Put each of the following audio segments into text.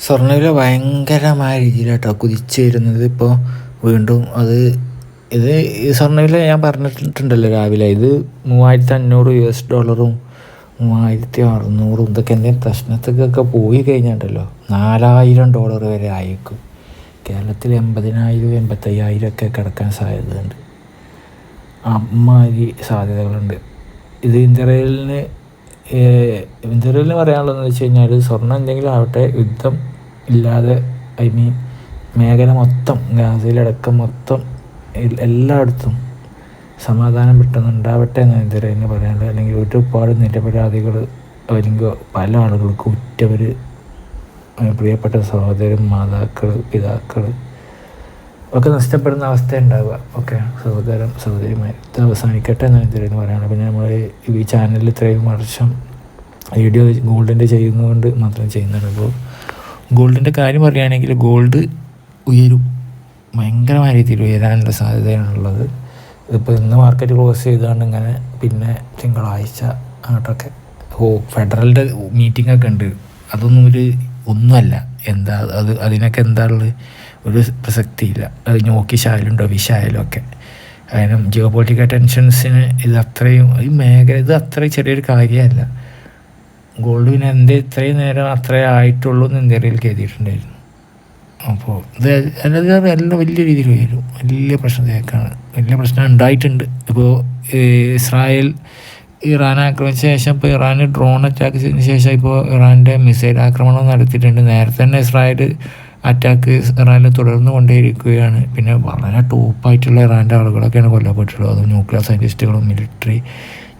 സ്വർണവില ഭയങ്കരമായ രീതിയിലാട്ടോ കുതിച്ച് വരുന്നത് ഇപ്പോൾ വീണ്ടും അത് ഇത് ഈ സ്വർണവില ഞാൻ പറഞ്ഞിട്ടുണ്ടല്ലോ രാവിലെ. ഇത് മൂവായിരത്തി അഞ്ഞൂറ് യു എസ് ഡോളറും മൂവായിരത്തി അറുന്നൂറും ഇതൊക്കെ എന്തെങ്കിലും പ്രശ്നത്തേക്കൊക്കെ പോയി കഴിഞ്ഞിട്ടുണ്ടല്ലോ നാലായിരം ഡോളർ വരെ ആയേക്കും. കേരളത്തിൽ എൺപതിനായിരം എൺപത്തയ്യായിരം ഒക്കെ കിടക്കാൻ സാധ്യതയുണ്ട്. അമ്മാതിരി സാധ്യതകളുണ്ട്. ഇത് ഇന്ത്യയിലിന് ഇന്ത്യയിൽ പറയാനുള്ളതെന്ന് വെച്ച് കഴിഞ്ഞാൽ സ്വർണം എന്തെങ്കിലും ആവട്ടെ യുദ്ധം ഇല്ലാതെ ഐ മീൻ മേഖല മൊത്തം ഗാസയിലടക്കം മൊത്തം എല്ലായിടത്തും സമാധാനം പെട്ടെന്ന് ഉണ്ടാവട്ടെ എന്ന് ഇന്ത്യയിൽ പറയാനുള്ളത്. അല്ലെങ്കിൽ ഒരുപാട് നിരപരാധികൾ അല്ലെങ്കിൽ പല ആളുകൾക്കും ഉറ്റവർ പ്രിയപ്പെട്ട സഹോദരൻ മാതാക്കൾ പിതാക്കൾ ഒക്കെ നഷ്ടപ്പെടുന്ന അവസ്ഥ ഉണ്ടാവുക ഓക്കെ സഹോദരം സഹോദരിമാർ ഇത് അവസാനിക്കട്ടെ എന്നാണ് ഇതിലെന്ന് പറയുന്നത് പിന്നെ നമ്മൾ ഈ ചാനലിൽ ഇത്രയും വർഷം വീഡിയോ ഗോൾഡിന്റെ ചെയ്യുന്നതുകൊണ്ട് മാത്രം ചെയ്യുന്നതാണ്. അപ്പോൾ ഗോൾഡിന്റെ കാര്യം പറയുകയാണെങ്കിൽ ഗോൾഡ് ഉയരും. ഭയങ്കരമായ രീതിയിൽ ഉയരാനുള്ള സാധ്യതയാണുള്ളത്. ഇപ്പോൾ ഇന്ന് മാർക്കറ്റ് ക്ലോസ് ചെയ്തുകൊണ്ട് ഇങ്ങനെ പിന്നെ തിങ്കളാഴ്ച അങ്ങോട്ടൊക്കെ ഓ ഫെഡറലിന്റെ മീറ്റിംഗ് ഒക്കെ ഉണ്ട്. അതൊന്നും ഒരു ഒന്നുമല്ല. എന്താ അത് അതിനൊക്കെ എന്താ ഉള്ളത്? ഒരു പ്രസക്തിയില്ല. അത് നോക്കിശായാലും ഡൊവിശായാലും ഒക്കെ. കാരണം ജിയോ പൊളിറ്റിക്കൽ ടെൻഷൻസിന് ഇത് അത്രയും ഈ മേഖല ഇത് അത്രയും ചെറിയൊരു കാര്യമല്ല. ഗോൾഡ് പിന്നെ എന്ത് ഇത്രയും നേരം അത്രേ ആയിട്ടുള്ളൂ എന്ന് ഇന്ത്യയിൽ കരുതിയിട്ടുണ്ടായിരുന്നു. അപ്പോൾ ഇത് അല്ലാതെ എല്ലാം വലിയ രീതിയിൽ വരും വലിയ പ്രശ്നത്തേക്കാണ് വലിയ പ്രശ്നം ഉണ്ടായിട്ടുണ്ട്. ഇപ്പോൾ ഇസ്രായേൽ ഇറാൻ ആക്രമിച്ച ശേഷം ഇപ്പോൾ ഇറാൻ ഡ്രോൺ അറ്റാക്ക് ചെയ്തതിന് ശേഷം ഇപ്പോൾ ഇറാന്റെ മിസൈൽ ആക്രമണം നടത്തിയിട്ടുണ്ട്. നേരത്തെ തന്നെ ഇസ്രായേൽ അറ്റാക്ക് ഇറാനിൽ തുടർന്നു കൊണ്ടേയിരിക്കുകയാണ്. പിന്നെ വളരെ ടോപ്പായിട്ടുള്ള ഇറാന്റെ ആളുകളൊക്കെയാണ് കൊല്ലപ്പെട്ടിട്ടുള്ളത്. അത് ന്യൂക്ലിയർ സയന്റിസ്റ്റുകളും മിലിറ്ററി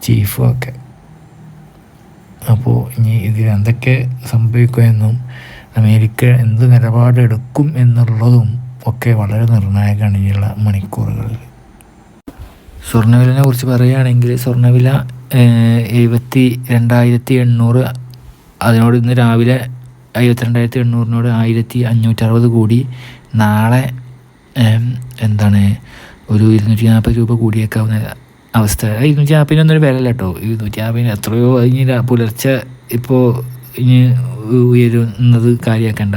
ചീഫും ഒക്കെ. അപ്പോൾ ഇനി ഇതിൽ എന്തൊക്കെ സംഭവിക്കുമെന്നും അമേരിക്ക എന്ത് നിലപാടെടുക്കും എന്നുള്ളതും ഒക്കെ വളരെ നിർണായകമാണ് ഇനിയുള്ള മണിക്കൂറുകളിൽ. സ്വർണവിലനെ കുറിച്ച് പറയുകയാണെങ്കിൽ സ്വർണവില എഴുപത്തി രണ്ടായിരത്തി എണ്ണൂറ് അതിനോട് ഇന്ന് രാവിലെ എഴുപത്തിരണ്ടായിരത്തി എണ്ണൂറിനോട് ആയിരത്തി അഞ്ഞൂറ്ററുപത് കൂടി. നാളെ എന്താണ് ഒരു ഇരുന്നൂറ്റി നാൽപ്പത് രൂപ കൂടിയേക്കാവുന്ന അവസ്ഥ. ഇരുന്നൂറ്റി നാൽപ്പതിനൊന്നും ഒരു വില കേട്ടോ. ഇരുന്നൂറ്റി നാൽപ്പതിന് എത്രയോ ഇനി പുലർച്ചെ ഇപ്പോൾ ഇനി ഉയരുന്നത് കാര്യമാക്കണ്ട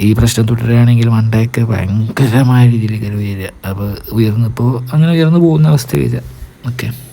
ഈ പ്രശ്നം തുടരുകയാണെങ്കിൽ മണ്ടയൊക്കെ ഭയങ്കരമായ രീതിയിലേക്ക് ഉയരുക അപ്പോൾ ഉയർന്നിപ്പോൾ അങ്ങനെ ഉയർന്നു പോകുന്ന അവസ്ഥ വരിക. ഓക്കെ